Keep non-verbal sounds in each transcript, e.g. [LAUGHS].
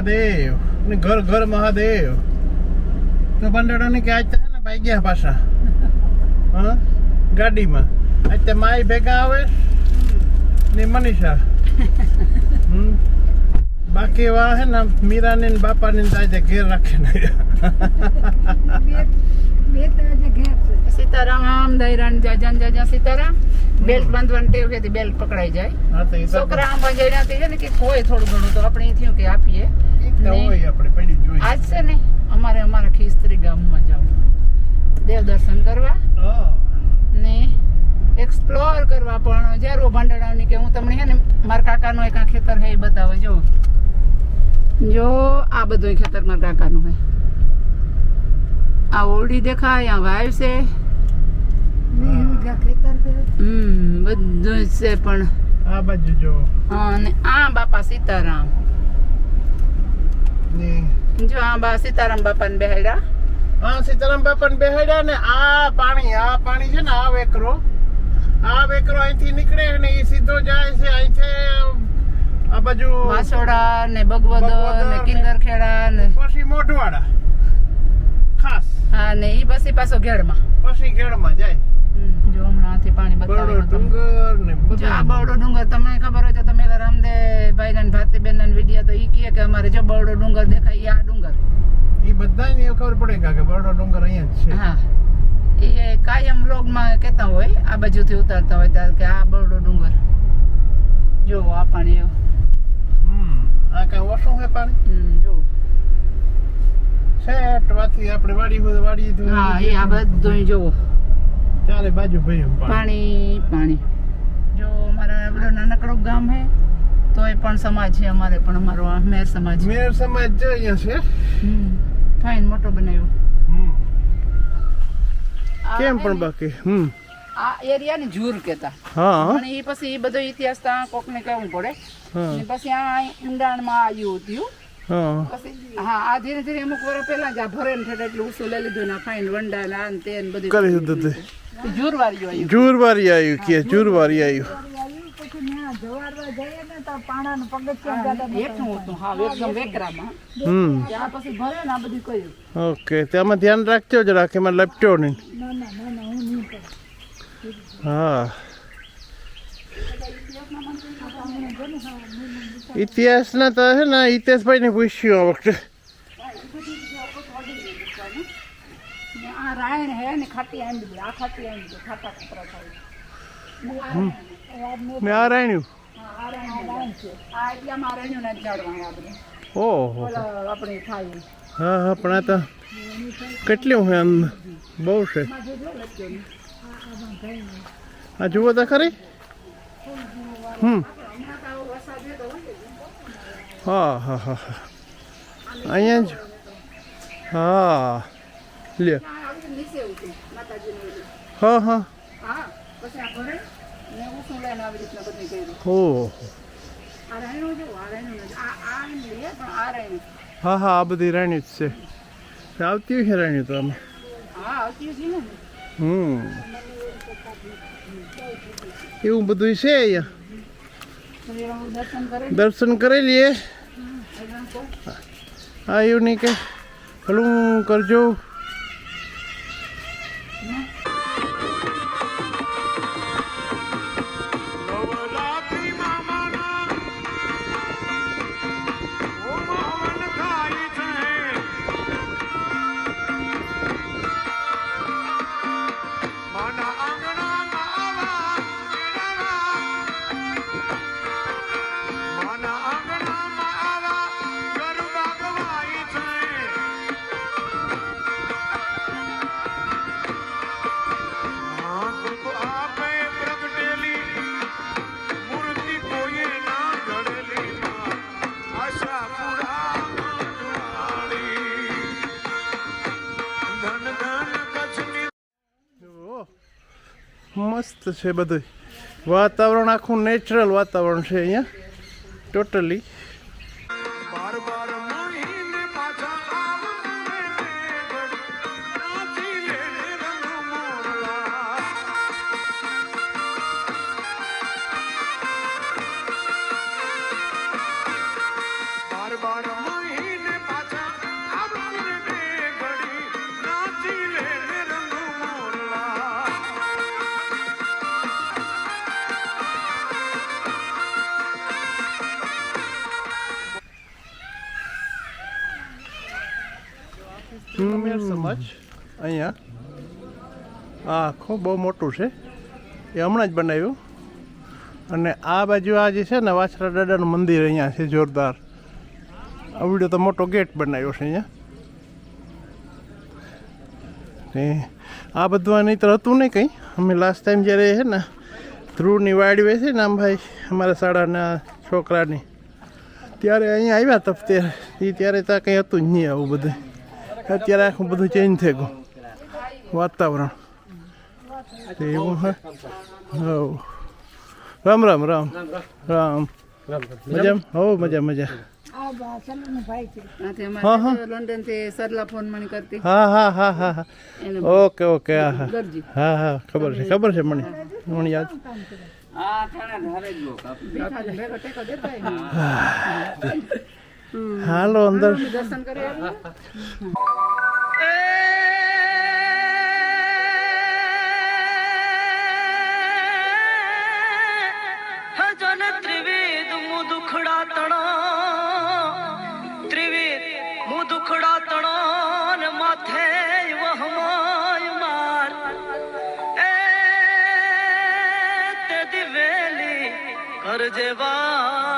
મહાદેવ ને ઘર ઘર મહાદેવ. તો ભંડારાને કે આજ ને ભાઈ ગયા પાછા. [LAUGHS] હા? ગાડીમાં. આજ તે માય ભેગા આવે ને મનીષા. [LAUGHS] હમ? બાકી વા હે ને મીરા ને બાપા ને આજે ઘેર રાખે ને. સીતારામ દૈરાન જાજન જાજા સીતારામ. બેલ્ટ બાંધવાની ટેવ છે બેલ્ટ પકડાઈ જાય. હા તો એ તો છોકરા આમ બંજાઈ છે ને કે કોઈ થોડું ઘણું તો આપણે થયું કે આપીએ. તો હોય આપણે પડી જોઈએ. આજ છે ને અમારે અમારા ખીસ્ત્રી ગામમાં જવું દેવ દર્શન કરવા ને એક્સપ્લોર કરવા. પણ જ્યારે ભાંડડાની કે હું તમને હે ને મારા કાકાનું એક ખેતર હે એ બતાવે જો જો આ બધું ખેતર મારા કાકાનું હે. આ ઓરડી દેખાય આ વાવ છે. હમ બધું જ છે પણ આ બાજુ જો હા, અને આ બાપા સીતારામ. ને? જો આ બા સીતારામ બાપાને બેહાડ્યા હા સીતારામ બાપાને બેહાડ્યા ને આ પાણી આ પાણી છે ને આ વેકરો. આ વેકરો અહીંથી નીકળે ને એ સીધો જાય છે અહીંથી આ બાજુ વાસોડા ને બગવદર ને કિંદરખેડા ને પછી મોઢવાડા. ખાસ. હા ને એ પછી પાછો ઘેડમાં. પછી ઘેડમાં જાય. જો હમણાં આથી પાણી બરડો બતાવ્યું તમને. ડુંગર ને જો આ બધું બવડો ડુંગર તમને ખબર હોય તો તમે રામદેવભાઈ ના ભારતીબેન ના વીડિયો તો ઈ કહે કે અમારે જો બવડો ડુંગર દેખાય ઈ આ ડુંગર. એ બધાને એવું ખબર પડે કે બરડો ડુંગર અહીંયા જ છે. હા. એ કાયમ વ્લોગમાં કહેતા હોય આ બાજુથી ઉતારતા હોય ત્યારે કે આ બવડો ડુંગર. જો આ પાણી એવું. હમ. આ કઈ ઓછું છે પાણી? હમ, જો સેટ વાથી આપણે વાડી હોય વાડી તો હા એ આ બધું જોવો. ચારે બાજુ ભર્યું પાણી. પાણી જો અમારા પેલું નાનકડો ગામ હે તો એ પણ સમાજ છે અમારે પણ અમારો આ મેર સમાજ. મેર સમાજ જે અહીંયા છે. ફાઇન મોટો બનાવ્યો. હમ. આ કેમ પણ ને, બાકી? હમ. આ એરિયાને જૂર કહેતા. હા. અને એ પછી એ બધો ઇતિહાસ ત્યાં કોકને કહેવું પડે. હા. પછી આ ઊંડાણમાં આવ્યું હતું. હા. હા આ ધીરે ધીરે અમુક વર્ષ પહેલા જ આ ભરે ને ઠેઠ એટલું ઊંચું લઈ લીધું ના ફાઇન વંડા ને આ ને તે ને બધું કરી દીધું તે ઝૂરવાળીઓ આવ્યું જુરવારી આવ્યું કે જુરવારી આવ્યું ઓકે તેમાં ધ્યાન રાખજો જરાક એમાં લપટ્યો નહીં. હા. ઇતિહાસના તો છે ને હિતેશભાઈ ને પૂછ્યું આ વખતે. આ રાયણ હે ને ખાટી આ ખાટી ખાટા કપરા થાય. ના આ. ઓહો. હા હા પણ આ તો કેટલું છે આમ બહુ છે. આ જુઓ તો ખરી. હમ હમણાં તો આવો વરસાદ છે તો હોય જ. હા હા હા હા. અહીંયા જ? હા લે. હા હા. હા હા હા આ બધી રાણી જ છે. આવતી છે રાણી તો આમાં? હમ. એવું બધું છે અહીંયા? દર્શન કરે દર્શન કરી લઈએ એવું નહીં કે. ભલું કરજો. મસ્ત છે બધું વાતાવરણ આખું નેચરલ વાતાવરણ છે અહીંયા. ટોટલી આખું બહુ મોટું છે. એ હમણાં જ બનાવ્યું. અને આ બાજુ આ જે છે ને વાછરા દાદાનું મંદિર અહીંયા છે જોરદાર. આવડ્યો તો મોટો ગેટ બનાવ્યો છે અહીંયા. ને આ બધું આ નહીંતર હતું નહીં કંઈ. અમે લાસ્ટ ટાઈમ જ્યારે છે ને ધ્રુવની વાડી હોય છે ને આમ ભાઈ અમારા શાળાના છોકરાની. ત્યારે અહીંયા આવ્યા તપ ત્યારે. એ ત્યારે ત્યાં કંઈ હતું જ નહીં આવું બધું. અત્યારે આખું બધું ચેન્જ થઈ ગયું. વાતાવરણ. એવું હે? હવ. રામ રામ રામ. રામ. મજા હો મજા મજા. ત્યાંથી હા, હા. અમારે લંડનથી સરલા ફોન કરતી હા હા હા હા હા. ઓકે ઓકે હા હા. હા ખબર છે ખબર છે મને. મને યાદ. હાલો અંદર. દર્શન કરી દુખડા તણા ત્રિવેદ હું દુખડા તણા ને માથે વહમાય માર. એ તે દિવેલી કરજે વાર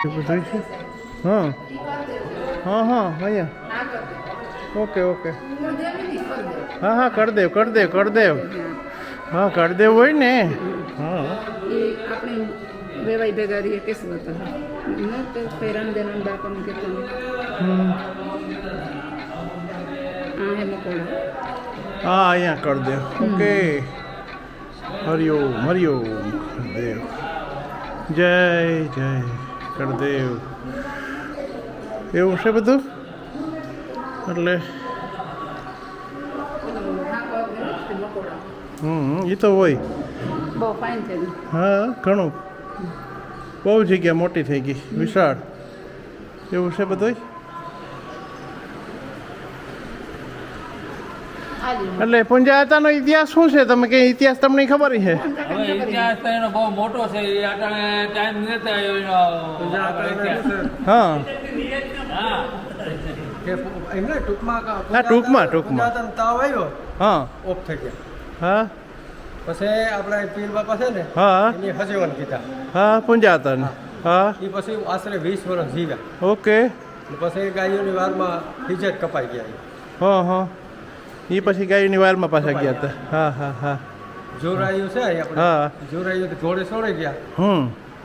એ બધું છે હા હા હા અહીંયા ઓકે ઓકે હા હા કરી દેવ કરી દેવ કરી દેવ હા કરી દેવ હોય ને હા એ આપણે વેવાઈ ભેગા રહીએ કિસ્મત ન તો પેરણ દેન બાપાનું કીર્તન હમ. આ હે મકોડા હા અહીંયા કરી દેવ ઓકે હરિઓમ હરિઓમ દેવ જય જય કરદેવ. એવું છે બધું? એટલે હમ એ તો હોય. હા ઘણું. બહુ જગ્યા મોટી થઈ ગઈ વિશાળ. એવું છે બધું એટલે પુંજાતાનો ઇતિહાસ શું છે? તમે કે ઇતિહાસ તમને ખબર છે? ઇતિહાસ તો એનો બહુ મોટો છે. એ અટાણે ટાઈમ લેતા એનો હા. હા. એમને ટૂંકમાં ટૂંકમાં, ટૂંકમાં. તાવ આવ્યો હા. ઓફ થઈ ગયા. હા. પછી આપણે પીર બાપા છે ને હા. એની હસેવન કીધા. હા પૂંજા હતા હા. એ પછી આશરે વીસ વર્ષ જીવ્યા. ઓકે. પછી ગાયોની વારમાં હિજત કપાઈ ગયા. હા હા. એ પછી ગાયની વારમાં પાછા ગયા હતા હા હા હા. જોરાયું છે આપણે. હા. જોરાયું જોડે છોડે ગયા. હમ.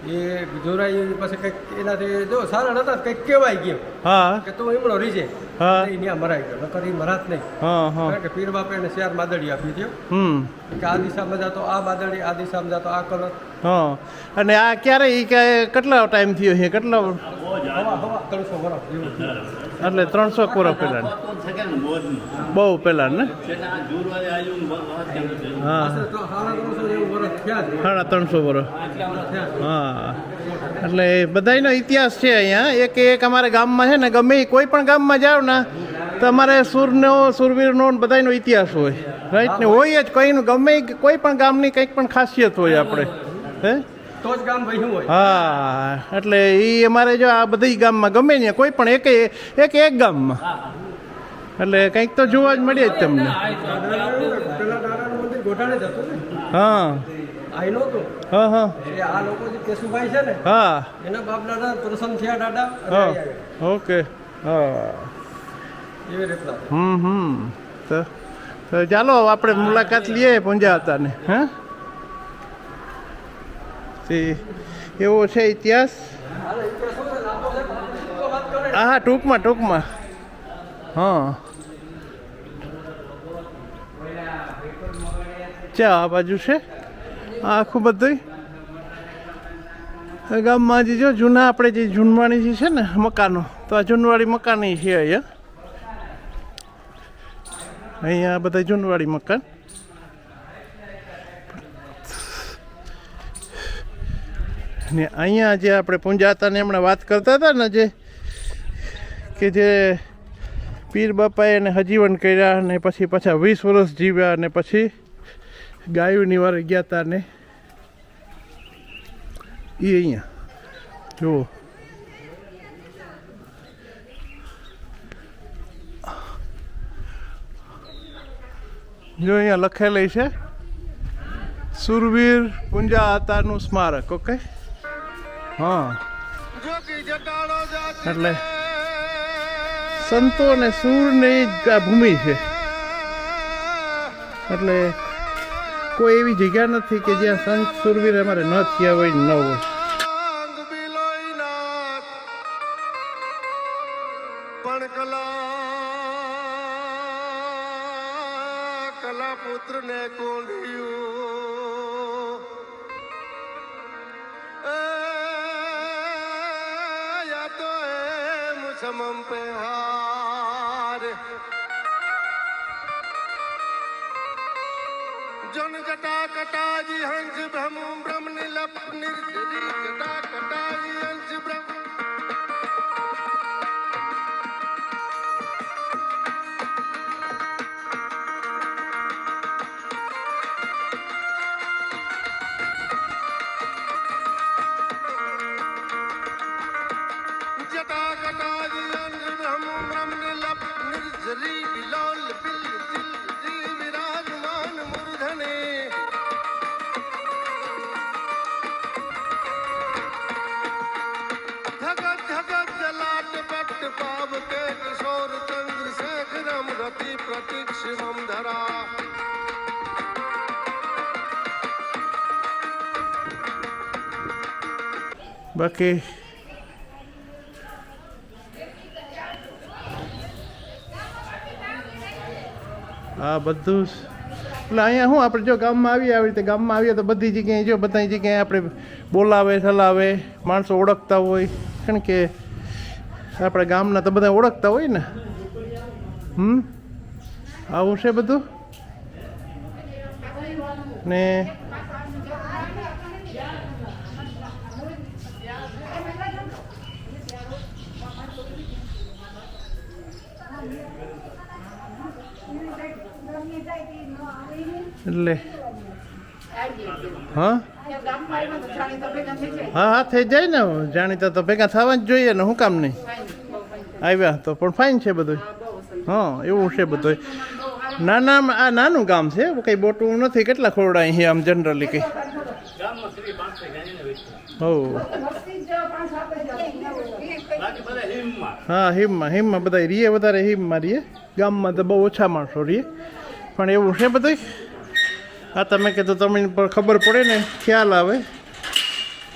એ જોરાયું પછી કંઈક એનાથી જો સારા નતા કંઈક કહેવાય ગયો. હા. કે તું એમણો રીજે. હા. એ ત્યાં મરાઈ ગયો. નકર એ મરાત નહીં. હા હા. કારણ કે પીર બાપે એને શેર માદડી આપી દો હમ. કે આ દિશામાં જાતો આ માદડી આ દિશામાં જાતો આ કલર. હા. અને આ ક્યારે એ કેટલો ટાઈમ થયો છે? કેટલો? ત્રણસો વર્ષ એટલે ત્રણસો કોરા પહેલાં બહુ પહેલાં ને હા. સાડા ત્રણસો વર્ષ હા. એટલે બધાયનો ઇતિહાસ છે અહીંયા. એક એક અમારા ગામમાં છે ને, ગમે કોઈ પણ ગામમાં જાવ ને, તો અમારે સુરનો, સુરવીરનો ને બધાયનો ઇતિહાસ હોય. રાઈટ ને? હોય જ કંઈનું ગમે કોઈ પણ ગામની કંઈક પણ ખાસિયત હોય આપણે. હે? તો જ ગામ વહ્યું હોય. હા એટલે એ અમારે જો આ બધી ગામમાં ગમે ને કોઈ પણ એક એક એક ગામમાં એટલે કંઈક તો જોવા જ મળે જ તમને. હતું ને હા હા. હા આ લોકો જે કેશુભાઈ છે ને હા. એના બાપ દાદા પ્રસન્ન થયા દાદા હા. ઓકે. હા. એવી રીતના. હમ હમ. તો ચાલો આપણે મુલાકાત લઈએ પૂંજા હતાને હા? તે એવો છે ઇતિહાસ. હા ટૂંકમાં ટૂંકમાં. હા. ચા આ બાજુ છે? આ આખું બધું ગામમાં જે જો જૂના આપણે જે જૂનવાણી જે છે ને, મકાનો, તો આ જૂનવાડી મકાની છે અહીંયા. અહીંયા બધા જૂનવાડી મકાન. ને અહીંયા જે આપણે પૂંજાતાને હમણાં વાત કરતા હતા ને જે, કે જે પીર બાપાએ એને હજીવન કર્યા ને પછી પાછા વીસ વર્ષ જીવ્યા અને પછી ગાયું વારે ગયા હતા ને. એ અહીંયા. જુઓ. જો અહીંયા લખેલી છે, સુરવીર પૂંજા હતાનું સ્મારક ઓકે? હા. એટલે સંતો અને સૂરની આ ભૂમિ છે. એટલે કોઈ એવી જગ્યા નથી કે જ્યાં સંત સુરવીર અમારે ન થયા હોય ન હોય. એમ સમમ પે હાર જન જટા કટાજી હંસ બ્રહ્મ બ્રહ્મ નિલપ નિર્જરી જટા કટાજી હંસ બ્રહ્મ. જટા શિવમ ધરા બાકી આ બધું જ એટલે અહીંયા શું આપણે જો ગામમાં આવીએ, આવી રીતે ગામમાં આવીએ તો બધી જગ્યાએ જો બધી જગ્યાએ આપણે બોલાવે ચલાવે માણસો ઓળખતા હોય. કારણ કે આપણે ગામના તો બધા ઓળખતા હોય ને. હમ? આવું છે બધું? ને એટલે હા? હા હા, થઈ જાય ને. જાણીતા તો ભેગા થવા જ જોઈએ ને શું કામ નહીં? આવ્યા તો પણ ફાઇન છે બધું હા, એવું છે બધું બહુ સારું ના ના આ નાનું ગામ છે કઈ બોટું નથી, કેટલા ખોરડા અહીંયા આમ જનરલી કઈ? હો. હિમમાં હિમમાં બધા રીએ, વધારે હિમમાં રીએ. ગામમાં તો બહુ ઓછા માણસો રીએ. પણ એવું છે બધું આ તમે કીધું તમને ખબર પડે ને, ખ્યાલ આવે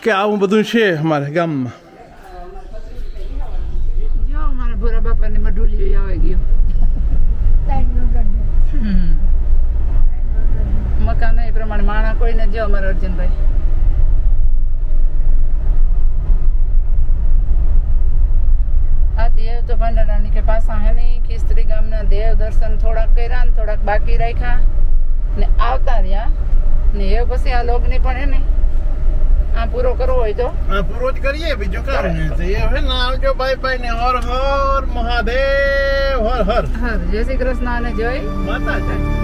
કે આવું બધું છે અમારે ગામમાં જો મારા ભોરા બાપાની મઢુલી આવી ગયું હમ. મકાન એ કોઈને જો અમારા અર્જુનભાઈ. આ દેવ તો ભંડારાની કે પાસા હેની ખીસ્ત્રી ગામના દેવ દર્શન થોડાક કર્યા ને થોડાક બાકી રાખ્યા ને આવતા રહ્યા. ને એ પછી આ લોગની પણ હે ને આ પૂરો કરવો હોય તો. આ પૂરો જ કરીએ બીજું કારણ નહીં એ હવે ના આવજો બાય બાય ને હર હર મહાદેવ હર હર. હર જય શ્રી કૃષ્ણ અને જય માતાજી.